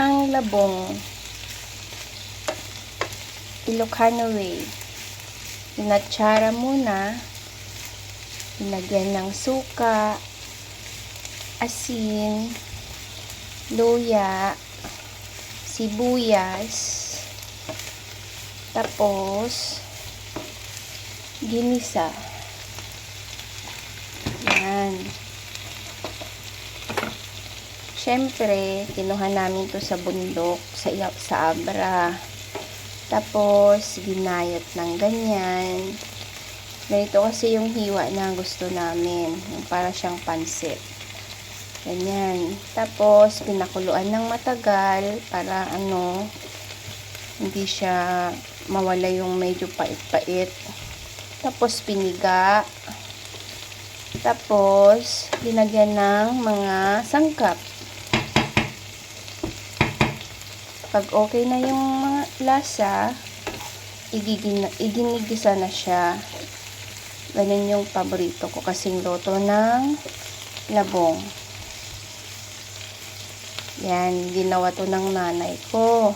ang labong Ilocano way. Pinatsara muna, pinagyan ng suka, asin, luya, sibuyas, tapos, ginisa. Yan. Siyempre, kinuha namin to sa bundok, sa, sa abra. Tapos, ginayat ng ganyan. Ganito kasi yung hiwa na gusto namin. Yung para siyang pansit. Ganyan. Tapos, pinakuluan ng matagal para ano, hindi siya mawala yung medyo pait-pait. Tapos, piniga. Tapos, linagyan ng mga sangkap. Pag okay na yung mga lasa, igigin, iginigisa na siya. Ganun yung paborito ko kasing loto ng labong. Yan, ginawa to ng nanay ko.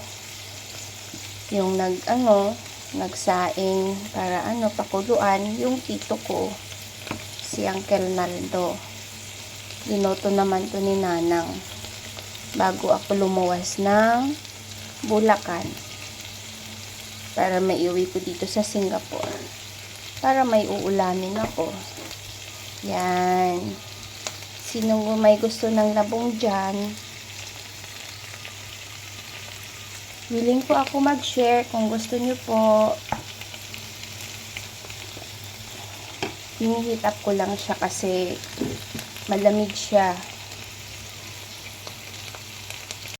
Yung nag, ano, nagsaing para ano, pakuluan, yung tito ko, si Uncle Naldo. Ginoto naman to ni Nanang bago ako lumuwas ng Bulacan. Para maiuwi ko dito sa Singapore. Para may uulamin ako. Yan. Sino may gusto ng labong dyan? Willing po ako mag-share kung gusto nyo po. Hinihit up ko lang siya kasi malamig siya